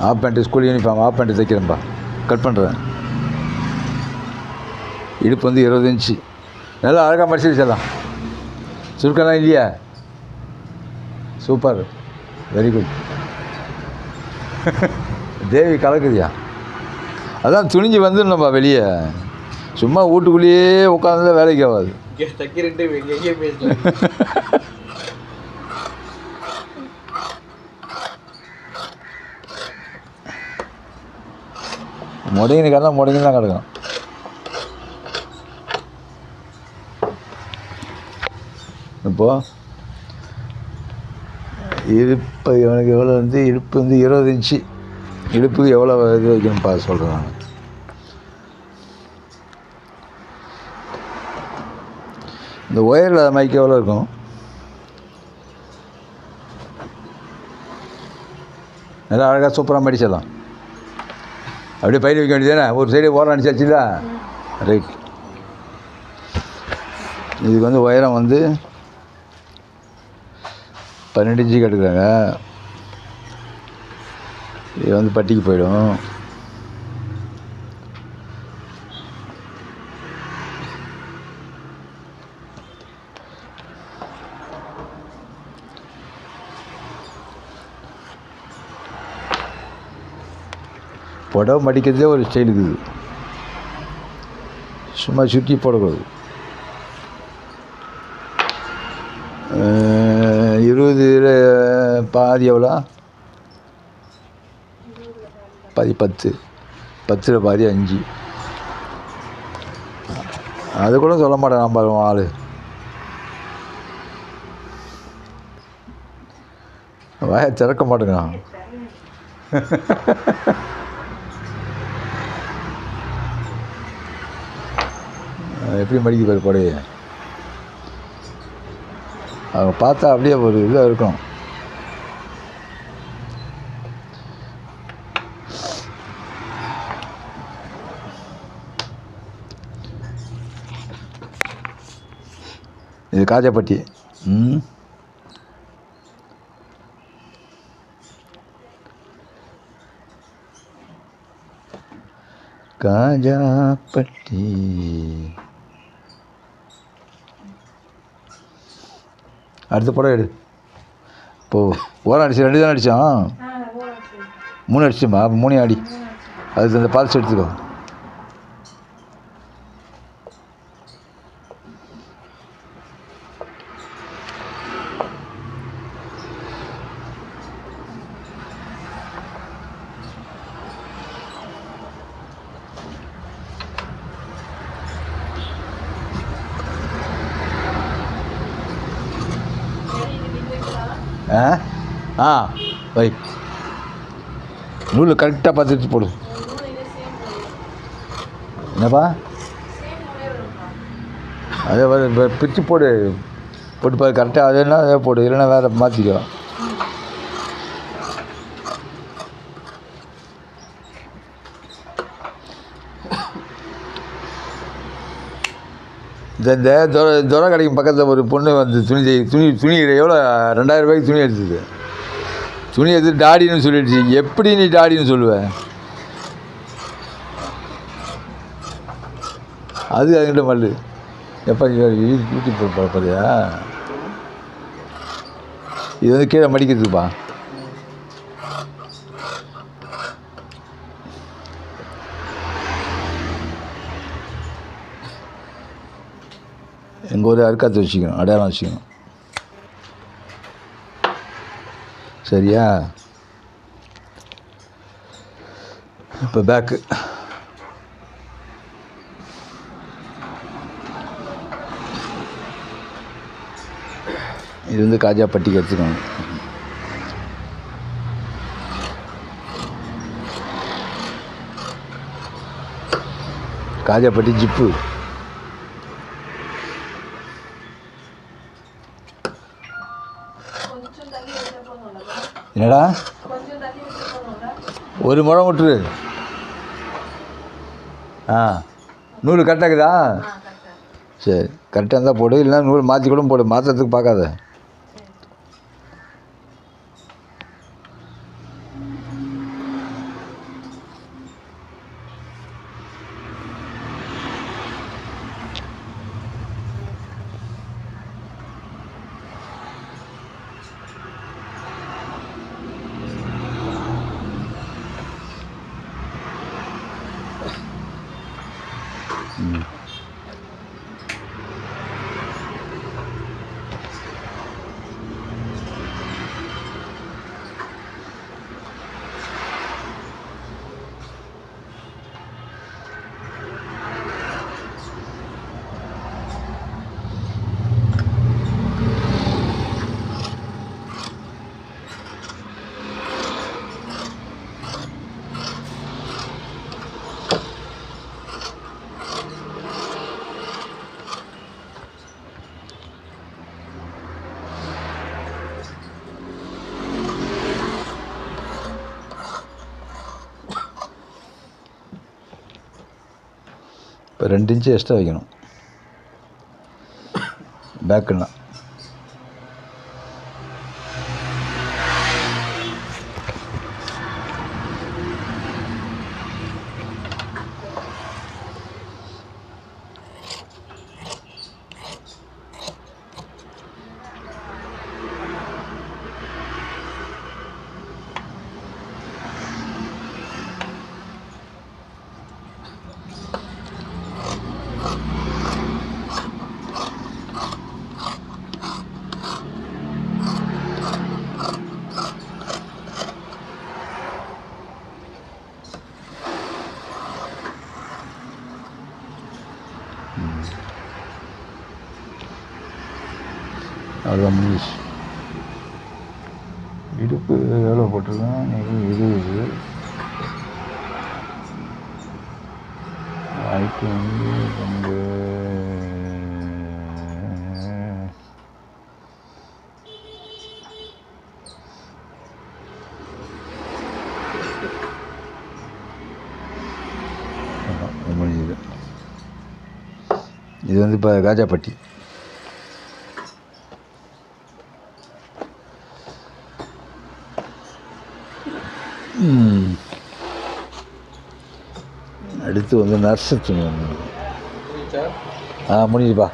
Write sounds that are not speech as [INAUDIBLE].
Half pant school uniform half pant தைக்கிறேன்ப்பா cut பண்ணுறேன் இடுப்பு வந்து இருபது இன்ச்சு நல்லா அழகாக மடிச்சு வச்சிடலாம் சுருக்கம்லாம் இல்லையா? சூப்பர் வெரி குட் தேவி கலக்குதியா? அதான் துணிஞ்சு வந்துடணும்ப்பா வெளியே. சும்மா வீட்டுக்குள்ளேயே உட்காந்து வேலைக்கு ஆகாது. [LAUGHS] முடங்கினு கரெல்லாம் முடங்கி தான் கிடக்கும் இப்போது இடுப்பு இவனுக்கு எவ்வளோ வந்து இடுப்பு வந்து இருபது இன்ச்சு. இடுப்புக்கு எவ்வளோ இது வைக்கணும்ப்பா சொல்கிறேன் நான். இந்த ஒயரில் மைக்கு எவ்வளோ இருக்கும்? நல்லா அழகாக சூப்பராக மடிச்சிடலாம். அப்படியே பயிர் வைக்க வேண்டியதானே ஒரு சைடு ஓரம் அடிச்சாச்சுல ரைட் இதுக்கு வந்து உயரம் வந்து பன்னெண்டு இன்ச்சு கட்டுக்கிறாங்க இது வந்து பட்டிக்கு போயிடும். புடவை மடிக்கிறதே ஒரு ஸ்டைல் இருக்குது சும்மா சுற்றி போடக்கூடாது. இருபது இருபதுல பாதி எவ்வளோ? பாதி பத்து. பத்தில் பாதி அஞ்சு. அது கூட சொல்ல மாட்டேன் நம்ம ஆள். வாயை திறக்க மாட்டேங்கிறான். [LAUGHS] எப்படி மடிக்கு பாரு புடவைய அவங்க பார்த்தா அப்படியே ஒரு இதாக இருக்கும் இது காஜாப்பட்டி. ம். காஜாப்பட்டி. அடுத்த படம் எடு. இப்போது ஓரம் அடிச்சு ரெண்டு தானே அடித்தான் மூணு அடிச்சுமா? மூணையும் அடி. அது அந்த பால்ஸ் எடுத்துக்கோ. ஆ? ஆ வை நூல் கரெக்டாக பார்த்துட்டு போடு. என்னப்பா? அதே மாதிரி இப்போ பிரித்து போடு. போட்டு பாரு கரெக்டாக அது என்ன அதே போடு. இல்லைன்னா வேறு மாற்றிக்கோ இந்த இந்த துர துரை கடைக்கு பக்கத்தில் ஒரு பொண்ணு வந்து துணி தை- துணி துணி எவ்வளோ ரெண்டாயிரம் ரூபாய்க்கு துணி எடுத்தது துணி எடுத்து டாடின்னு சொல்லிடுச்சு எப்படி நீ டாடின்னு சொல்லுவ அது அதுக்கிட்ட மல்லு எப்போ யூடியூப் பார்ப்பறியா இது வந்து கீழே மடிக்கிறதுப்பா எங்கள் ஊர் அறுக்காத்து வச்சுக்கணும் அடையாளம் வச்சுக்கணும். சரியா? இப்போ பேக்கு இது வந்து காஜா பட்டிக்கு எடுத்துக்கோங்க. காஜாப்பட்டி ஜிப்பு. என்னடா? ஒரு முழம் விட்டுரு. ஆ நூல் கரெக்டாக சரி கரெக்டாக இருந்தால் போடு இல்லைன்னா நூல் மாற்றி கூட போடு மாற்றுறதுக்கு பார்க்காத. இப்போ ரெண்டு இன்ச்சு எக்ஸ்ட்ரா வைக்கணும். பேக்குன்னா அவ்வளோதான் முடிஞ்சிச்சு. இடுப்பு எவ்வளோ போட்டிருக்கோம்? இது. இருபது ஹைட்டு வந்து ரெண்டு. இது வந்து இப்போ காஜாப்பட்டி. அடுத்து வந்து நர்ஸு துணி ஒன்று ஆ முடியுதுப்பா